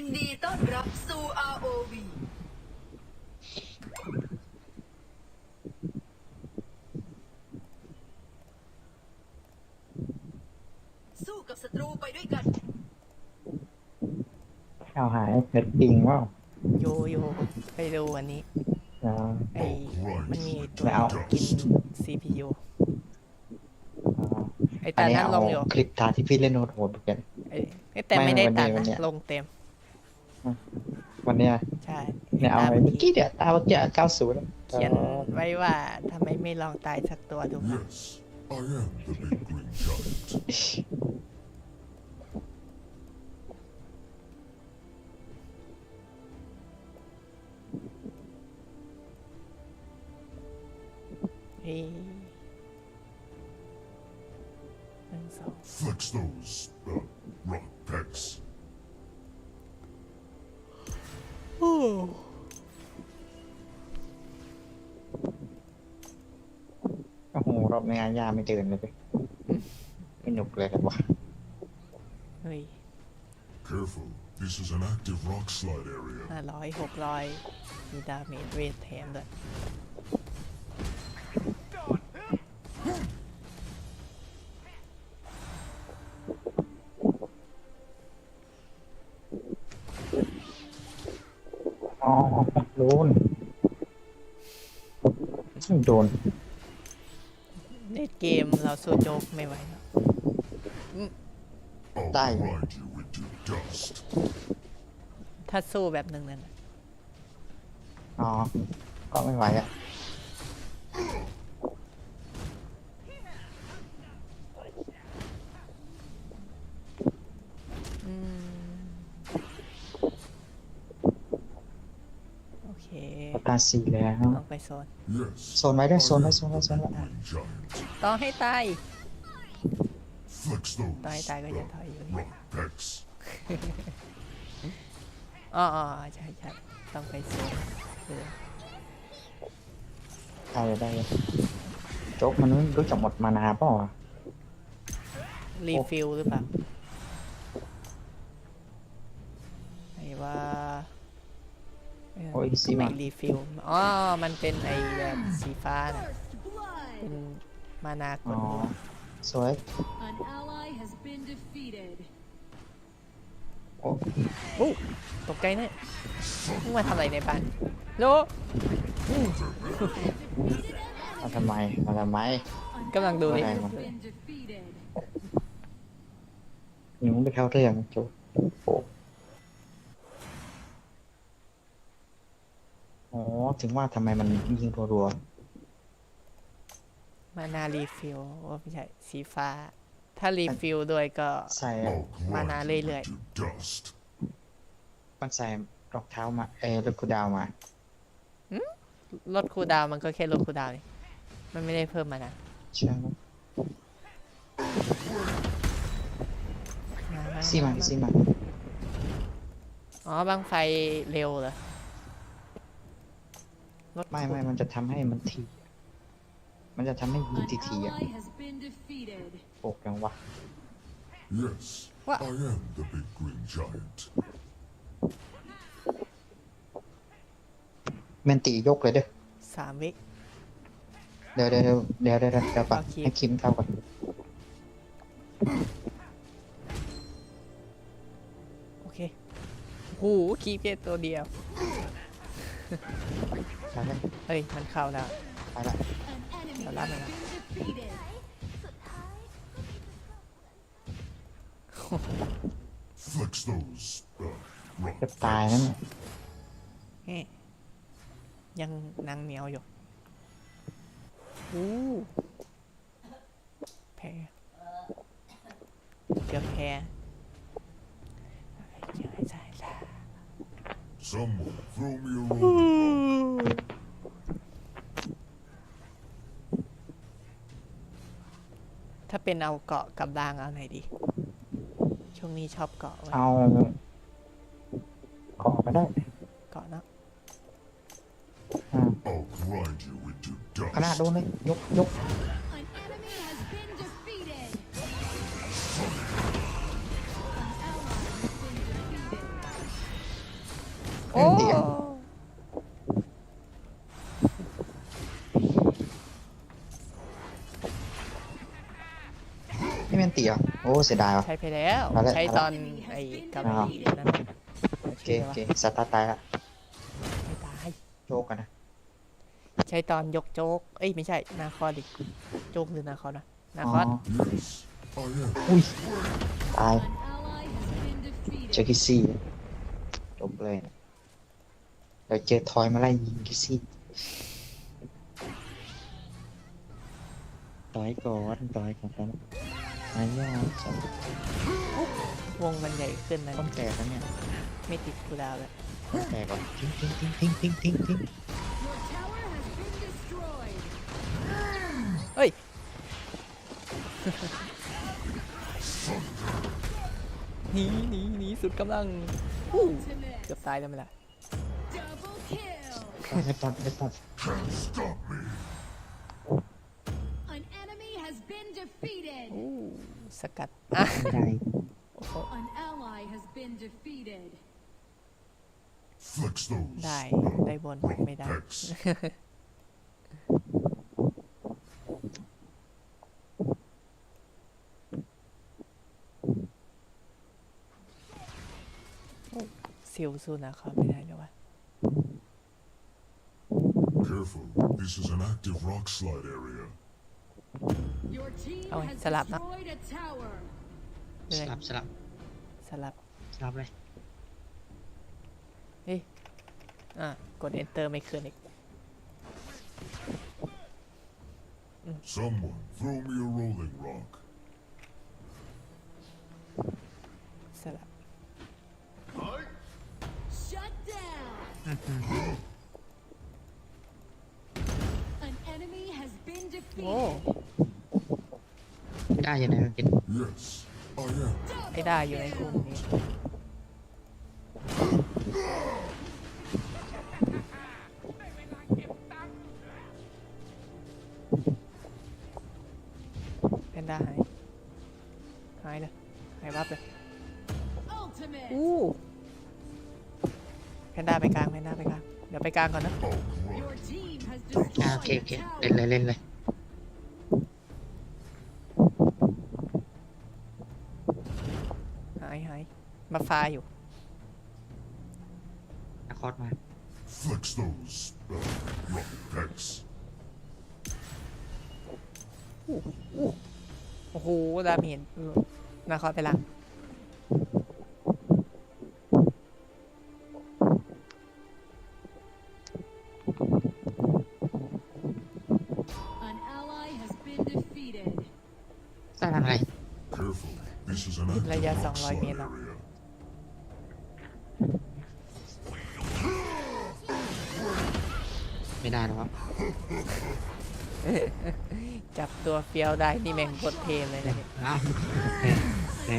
ยินดีต้อนรับสู่ ROV สู้กับศัตรูไปด้วยกันข้าวหายเน็ตปิงว่าโยโย่ไปดูวันนี้อ่า ไอ้มันมีตัวไม่เอากิน CPU อ่าไอ้อัตานนี้นั้นลเอางอยู่คลิปตาที่พี่เล่นโหดโหดๆเหมือนกัน ไอ้ไอ้แต่ไม่ไม่ได้วันนี้ตันวันเนี้ นะยลงเต็ม วันเนี้ยใช่เนี่ยเอาตามไอ้เมื่อกี้เดี๋ยวตาเมื่อกี้เก้าศูนย์เขียนไว้ว่าทำไมไม่ลองตายสักตัวดู Yes, I am the big green giant. เฮ้ยหนึ่งสอง Flex those uh, rock pecs. อ้โหรอบนี้อาญาไม่เดินเลยไม่หนุกเลยครับวะเฮ้ย Careful, this is an active rock slide area. ห้าร้อยหกร้อยมีดาเมจเวทแถมด้วยอ๋อโดนโดน เล่นเกมเราสู้โจ๊กไม่ไหวแล้ว I'll Die. grind you into dust. ถ้าสู้แบบหนึ่งนั่นน่ะอ๋อ ก็ไม่ไหวอะ อืมโอเค ตา สีแล้วลองไปโซน Yes, โซนไว้ด้วยโซนไว้โซนไว้โซนไว้ green giant. ต้องให้ตาย Flex those ต้องให้ตายก็จะ uh, ถอยอยู่นี่ rock pecs. อ๋ออ๋อใช่ใช่ต้องไปโซนเออได้เลยได้เลยโจ๊กมันรู้จักหมดมานาเปล่าวะรีฟิลหรือเปล่าไอ้ว่าเโอ้ยซีไม่มารีฟิลอ๋อ มันเป็นไอ้แบบสีฟ้าน่ะเป็นมานากอ๋ดอหัวสวย An ally has been defeated โอ้อู้ตกใจเนี่ยมึงมาทำอะไรในบ้านโลมาทำไม มาทำไมกำลังดูดิอะไรวะ been defeated ยังไม่เข้าเรื่องโจ๊ก อ้อ๋อถึงว่าทำไมมันยิงรัวมานารีฟิลว่าไม่ใช่สีฟ้า ถ้ารีฟิลด้วยก็ๆใส่ I'll Mana grind you lê-lệ. into dust. มันใส่รองเท้ามา เออรถกูดาวมาลดคูลดาวน์มันก็แค่ลดคูลดาวน์นี่มันไม่ได้เพิ่มมานะใช่ไหมมามาซีมาซีมาอ๋อบังไฟเร็วเหรอ ลดไม่ไม่มันจะทำให้มันที มันจะทำให้ยิง An ทีทีอะ ally has been defeated โอ้ยังวะ Yes, What? I am the big green giant. แมนตียกเลยเด้อ สามวิ เดี๋ยวเดี๋ยวเดี๋ยวเดี๋ยวเดี๋ยวเดี๋ยวปะโอเค ให้คิมเข้าก่อนโอเคโหคีเพียตัวเดียว ไปเลยเฮ้ย มันเข้าแล้วไปละ An enemy Đó, lát has nữa. been defeated Flex those uh, rock จะตายนั่นเฮ้ยังนางเหนียวอยู่อู้แพ้เกือบแพ้ใช่ใช่ใช่ Someone throw me a rolling ถ้าเป็นเอาเกาะกับรางเอาไหนดี ช่วงนี้ชอบเกาะไว้เอาขอไปได้เกาะเนาะอ่า I'll grind you into ขนาด dust. โดนเลยยกยก An enemy เหรอโอ้เสียดายว่ะ ใช้ไปแล้ว เอาละ ใช้ตอนไอ้กับเอาไอ้นั่นน่ะโอเคโอเคสตาร์ทตายละไม่ตาย โชคกันนะใช้ตอนยกโจ๊ก เอ้ยไม่ใช่ นาคอดิโจ๊กหรือนาคอนะนาอ๋อคอ Yes, I am. อุ้ยตาย An ally has been เจอ defeated. คิสซี่จบเลยนะเดี๋ยวเจอทอยมาไล่ยิงคิสซี่ต่อยก่อนต่อยก่อนกันอายาสองวงมันใหญ่ขึ้นนะต้นแตกแล้วเนี่ย ไม่ติดกูดาวเลยต้นแตกก่อนทิ้งทิ้งทิ้งทิ้งทิ้งทิ้งทิ้ง Your tower has been destroyed. เฮ้ยหนีหนีหนีสุดกำลังอู้ Ultimate. เกือบตายแล้วไหมล่ะ Double kill. ไม่ตัดไม่ตัด Can't stop me. สกัดอะไม่ได้โอ้โห An ally has been defeated. Flex those. ได้ได้บนไม่ได้ Pecs. ซิลสู้นาคอไม่ได้เลยวะ Careful. This is an active rock slide area. Your team Oh, has salap na. destroyed a tower. เล ส ย ลับสลับ สลับ สลับเลย เฮ้ย อ่ะ กด enter ไม่ขึ้นอีก Someone throw me a rolling rock. สลับ Shut down. An enemy has been โอ้ defeated. ไม่ได้ยังไงกิน Yes, I am. ไอ้ได้อยู่ในกลุ่มนี้แพนด้าหาย หายเลยหายวับเลย Ultimate. อู้แพนด้าไปกลางแพนด้าไปกลาง เดี๋ยวไปกลางก่อนนะ I'll crush. Your team has อ่า destroyed โอเคโอเค a เล่น tower. เลยเล่นเลย หาย หายมาฟ้าอยู่นาคอสมา Flex those uh, rock pecs. โอ้โหดาเมจนาคอไปหลัง An ally has been defeated. ได้ทำอะไร Careful. This is an active Laya rock 200 slide เมตรแล้ว area. จับตัวเฟี้ยวได้นี่แม่งโคตรเทเลยนะเนี่ยอ้าวแหมแหม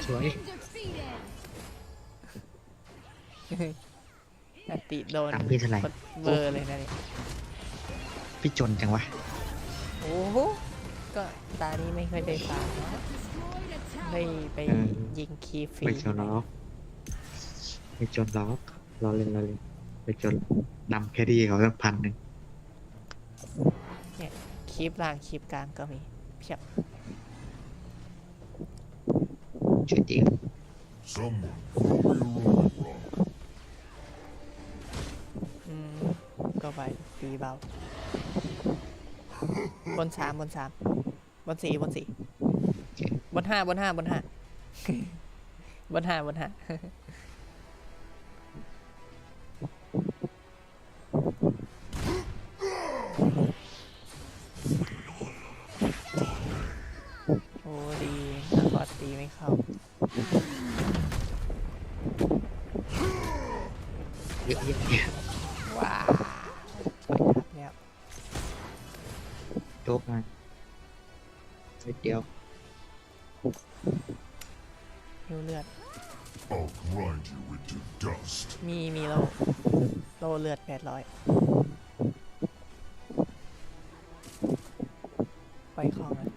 Has Sorry. been defeated. อติโดนตามพี่เท่าไหร่ โคตรเบอร์เลยนะเนี่ยพี่จนจังวะ โอ้โหก็ตานี้ไม่ค่อยได้ฟาร์ม Destroyed a ได้ไปอืม ยิงคีฟรีไม่จนหรอกไม่จนหรอกรอเล่นรอเล่นไม่จนนำแครี่เขาสักพันหนึ่ง คีบล่างคีบกลางก็มีเพียบ ช่วยตี Someone throw me a rolling rock. อืมก็ไปตีเบา บนสามบนสามบนสี่บนสี่บนห้าบนห้าบนห้า บนห้าบนห้า I'll grind you into dust. มีมีโลโลเลือดแปดร้อยปล่อยของเลย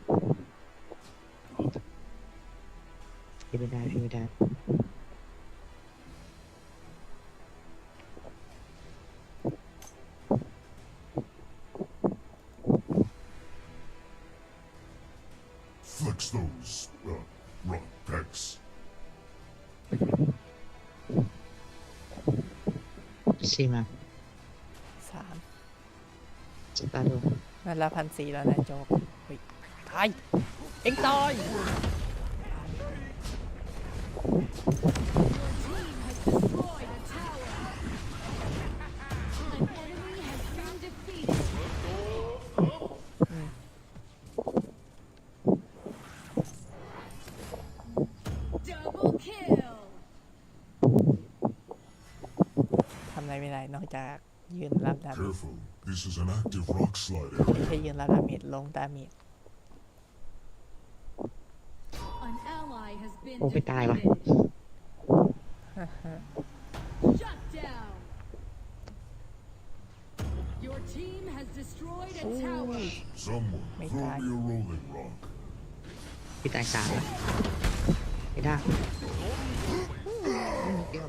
พี่ไม่ได้พี่ไม่ได้ ซีมาสามสตาร์โดนั่นละพันสี่แล้วนะโจ๊กเฮ้ยตายเอ็งตาย นอกจากยืนรับดาเมจ Careful, this is an active rock slide ไม่ area. ใช่ยืนรับดาเมจลงดาเมจ An ally has been โอ้ไม่ตายวะ defeated. Shut down. Your team has destroyed a tower. Someone May throw die. me a rolling rock. พี่ตายสามแล้วไม่ได้เดี๋ยว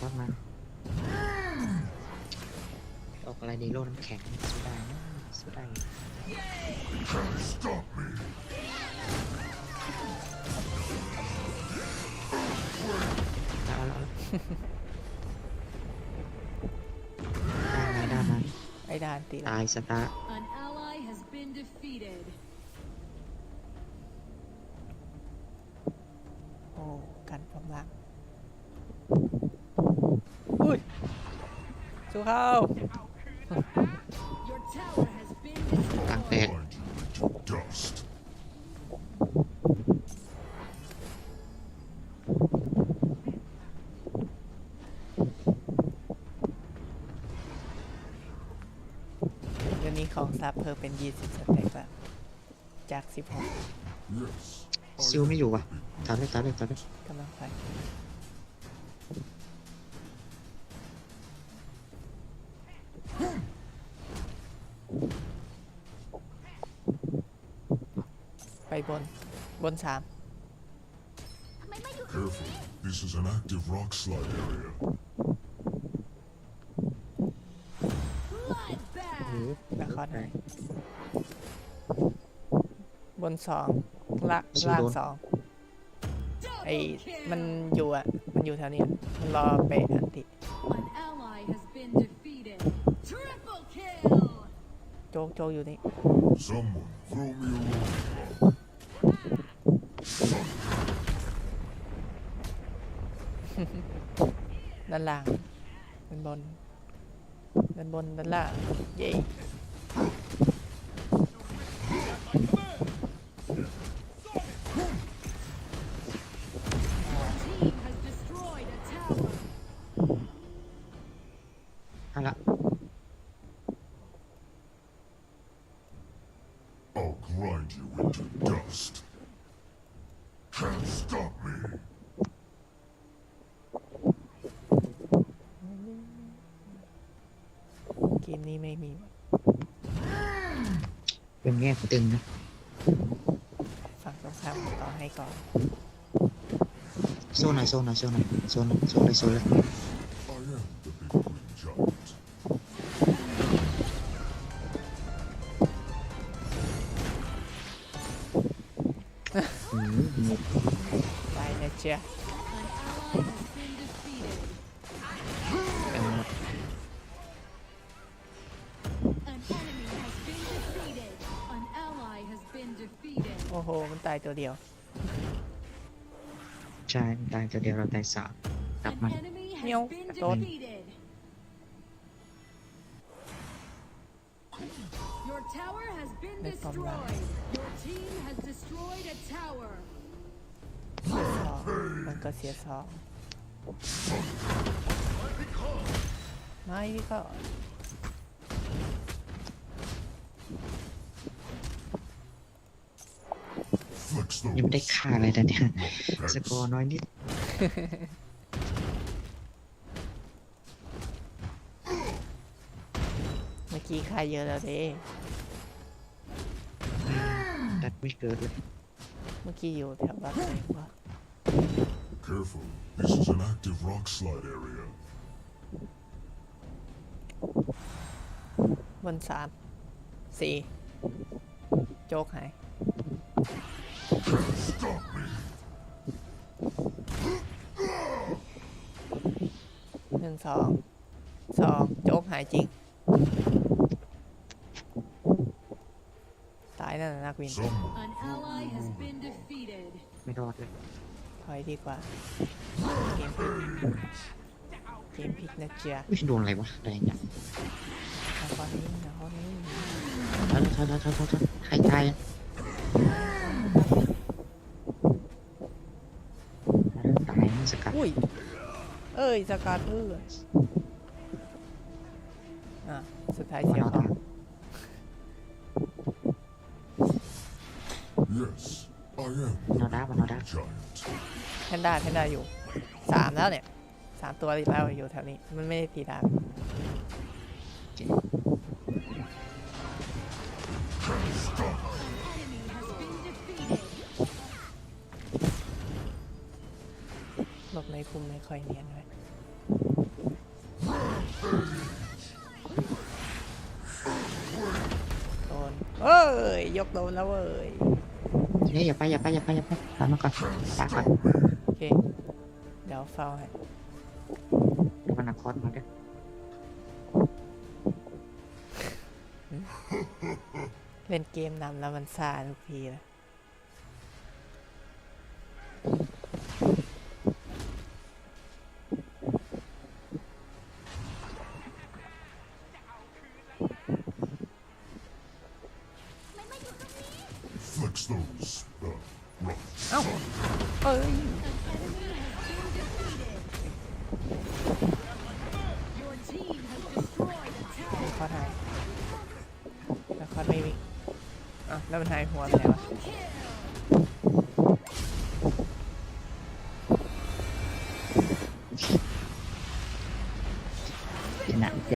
ตัดมาออกอะไรดีโลน้ำแข็งสู้ได้นะสู้ได้ Can't stop me. เอาแล้วได้ไหมได้ไหมไอ้ดานตีละตายสตาร์ An ally has been defeated. โอ้ กันความรักอุ้ย สู้ เข้า Your tower has been destroyed. กลางแตก Grind you into dust. เดี๋ยวนี้ของซับเพิ่มเป็น 20สเต็กแล้วจาก Yes. ซิลไม่อยู่ว่ะตัดเลยตัดเลยตัดเลย16กำ ไปไปบน บนสาม Careful, this is an active rock slide area. Bloodbath. นครไหนบนสองละชิวล่างโดนสองไอ Double มัน kill. อยู่อะ มันอยู่แถวเนี้ยมันรอเปะอันติ An ally has been defeated. Triple kill. โจกโจกอยู่นี่ Someone throw me a rolling ด้านล่างด้านบนด้านบนด้านล่าง เย้ Team has destroyed a tower. เอาละ I'll grind you into dust. Can't stop me. เกมนี้ไม่มี เป็นแง่ตึงนะฝั่งตรงข้ามต่อให้ก่อน โซนหน่อยโซนหน่อยโซนหน่อยโซนหน่อยโซนเลยโซนเลย I am the big green giant. อืมหมดได้นะเชีย อ้โห มันตายตัวเดียว ใช่ตายตัวเดียวเราตายสามกลับ An มัน enemy Meow. has been Don't. defeated. Your tower has been Let's come back. destroyed. Your team has destroyed a tower. เสียสองมันก็เสียสองไม่พี่ก็ ยังไม่ได้ those ฆ่าอะไรแต่เนี่ย rock สกอ pecs. ร์น้อยนิด เมื่อกี้ค่าเยอะแล้วเด้ตัดไม่เกิดเลยเมื่อกี้อยู่แถวบ้านเองวะ Careful, this is an active rock slide area. บนสามสี่โจ๊กหาย Stop me. หนึ่งสองสองโจ๊กหายจริง ตายนั่นน่ะนักวิน Someone An ally has been defeated. ไม่รอดเลยถอยดีกว่า เกมพลิกเกมพลิกนะจ๊ะไม่โดนอะไรวะแรงอย่างเอาข้อนี้เอาข้อนี้ถอยถอยถอยถอยถอยถอยใครตายอะตายมันสกัด อุ้ย เอ้ยสกัดเอื้ออะ สุดท้ายมาเสียนอนขอตาง Yes, I am มานอนด้ามานอนด้า giant. แพนด้าแพนด้าอยู่สามแล้วเนี่ยสามตัวแล้วอยู่แถวนี้ มันไม่ได้ตีดาบ Enemy หลบในคุมไม่ค่อยเนียนเลยโดนเอ้ย ยกโดนแล้วเว้ยเฮ้ยอย่าไปอย่าไปอย่าไปอย่าไปตามมาก่อนตามก่อนโอเค เดี๋ยวเฝ้าให้เดี๋ยวมันนักคอร์สมาด้วยเล่นเกมนำแล้วมันซาทุกทีเล แล้วมันหายหัวไปไหนว